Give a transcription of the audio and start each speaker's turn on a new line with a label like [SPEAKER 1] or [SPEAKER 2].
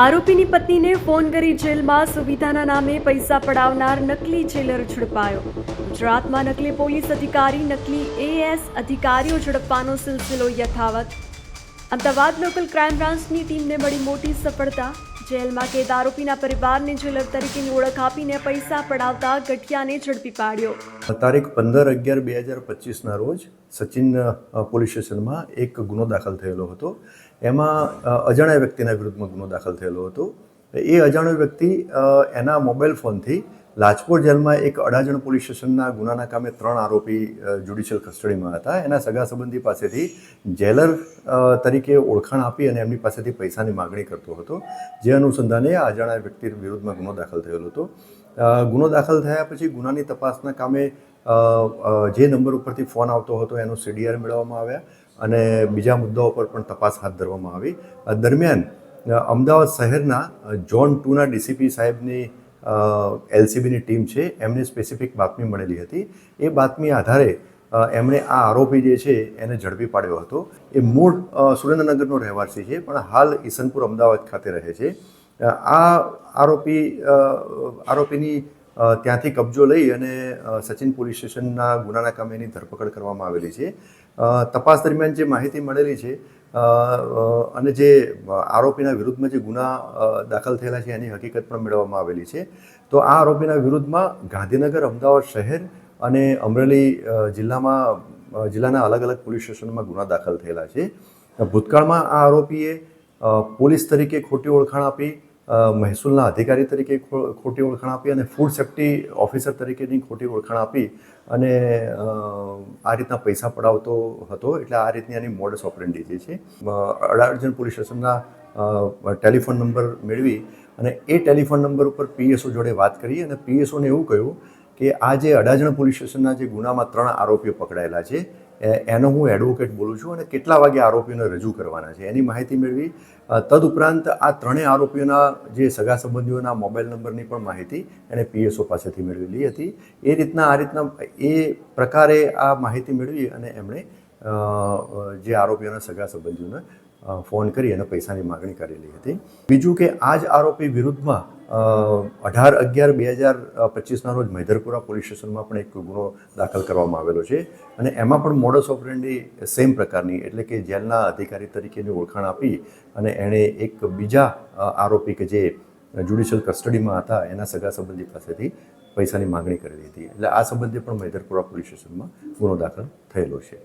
[SPEAKER 1] આરોપીની પત્નીને ફોન કરી જેલમાં સુવિધાના નામે પૈસા પડાવનાર નકલી જેલર ઝડપાયો. ગુજરાતમાં નકલી પોલીસ અધિકારી, નકલી એએસ અધિકારીઓ ઝડપવાનો સિલસિલો યથાવત. અમદાવાદ લોકલ ક્રાઇમ બ્રાન્ચની ટીમને મળી મોટી સફળતા. જેલમાં કેદ આરોપીના પરિવારને જેલર તરીકેની ઓળખ આપીને પૈસા પડાવતા ગઠિયાને ઝડપી પાડ્યો.
[SPEAKER 2] તારીખ પંદર અગિયાર બે હજાર પચીસના રોજ સચિન પોલીસ સ્ટેશનમાં એક ગુનો દાખલ થયેલો હતો. એમાં અજાણ્યા વ્યક્તિના વિરુદ્ધમાં ગુનો દાખલ થયેલો હતો. એ અજાણ્યો વ્યક્તિ એના મોબાઈલ ફોનથી લાજપોર જેલમાં એક અડાજણ પોલીસ સ્ટેશનના ગુનાના કામે ત્રણ આરોપી જ્યુડિશિયલ કસ્ટડીમાં હતા. એના સગા સંબંધી પાસેથી જેલર તરીકે ઓળખાણ આપી અને એમની પાસેથી પૈસાની માગણી કરતો હતો. જે અનુસંધાને આ અજાણ્યા વ્યક્તિ વિરુદ્ધમાં ગુનો દાખલ થયેલો હતો. ગુનો દાખલ થયા પછી ગુનાની તપાસના કામે જે નંબર ઉપરથી ફોન આવતો હતો એનો સીડીઆર મેળવવામાં આવ્યા અને બીજા મુદ્દાઓ પર પણ તપાસ હાથ ધરવામાં આવી. દરમિયાન અમદાવાદ શહેરના ઝોન ટુના ડીસીપી સાહેબની એલસીબીની ટીમ છે, એમને સ્પેસિફિક બાતમી મળેલી હતી. એ બાતમી આધારે એમણે આ આરોપી જે છે, એને ઝડપી પાડ્યો હતો. એ મૂળ સુરેન્દ્રનગરનો રહેવાસી છે, પણ હાલ ઈસનપુર અમદાવાદ ખાતે રહે છે. આ આરોપી આરોપીની ત્યાંથી કબજો લઈ અને સચિન પોલીસ સ્ટેશનના ગુનાના કામે એની ધરપકડ કરવામાં આવેલી છે. તપાસ દરમિયાન જે માહિતી મળેલી છે અને જે આરોપીના વિરુદ્ધમાં જે ગુના દાખલ થયેલા છે એની હકીકત પણ મેળવવામાં આવેલી છે. તો આ આરોપીના વિરુદ્ધમાં ગાંધીનગર, અમદાવાદ શહેર અને અમરેલી જિલ્લામાં જિલ્લાના અલગ અલગ પોલીસ સ્ટેશનમાં ગુના દાખલ થયેલા છે. ભૂતકાળમાં આ આરોપીએ પોલીસ તરીકે ખોટી ઓળખાણ આપી મહેસૂલના અધિકારી તરીકે ખોટી ઓળખાણ આપી અને ફૂડ સેફ્ટી ઓફિસર તરીકેની ખોટી ઓળખાણ આપી અને આ રીતના પૈસા પડાવતો હતો, એટલે આ રીતની આની મોડસ ઓપરેન્ડી જે છે અડાજણ પોલીસ સ્ટેશનના ટેલિફોન નંબર મેળવી અને એ ટેલિફોન નંબર ઉપર પીએસઓ જોડે વાત કરી અને પીએસઓને એવું કહ્યું કે આ જે અડાજણ પોલીસ સ્ટેશનના જે ગુનામાં ત્રણ આરોપીઓ પકડાયેલા છે એનો હું એડવોકેટ બોલું છું અને કેટલા વાગે આરોપીઓને રજૂ કરવાના છે. એની માહિતી મેળવી તદુપરાંત આ ત્રણેય આરોપીઓના જે સગા સંબંધીઓના મોબાઈલ નંબરની પણ માહિતી એણે પીએસઓ પાસેથી મેળવેલી હતી. એ રીતના, આ રીતના એ પ્રકારે આ માહિતી મેળવી અને એમણે જે આરોપીઓના સગા સંબંધીઓને ફોન કરી અને પૈસાની માગણી કરેલી હતી. બીજું કે આ જ આરોપી વિરુદ્ધમાં અઢાર અગિયાર બે હજાર પચીસના રોજ મૈધરપુરા પોલીસ સ્ટેશનમાં પણ એક ગુનો દાખલ કરવામાં આવેલો છે અને એમાં પણ મોડસ ઓપરેન્ડી સેમ પ્રકારની, એટલે કે જેલના અધિકારી તરીકેની ઓળખાણ આપી અને એણે એક બીજા આરોપી કે જે જ્યુડિશિયલ કસ્ટડીમાં હતા, એના સગા સંબંધી પાસેથી પૈસાની માગણી કરેલી હતી એટલે આ સંબંધે પણ મૈધરપુરા પોલીસ સ્ટેશનમાં ગુનો દાખલ થયેલો છે.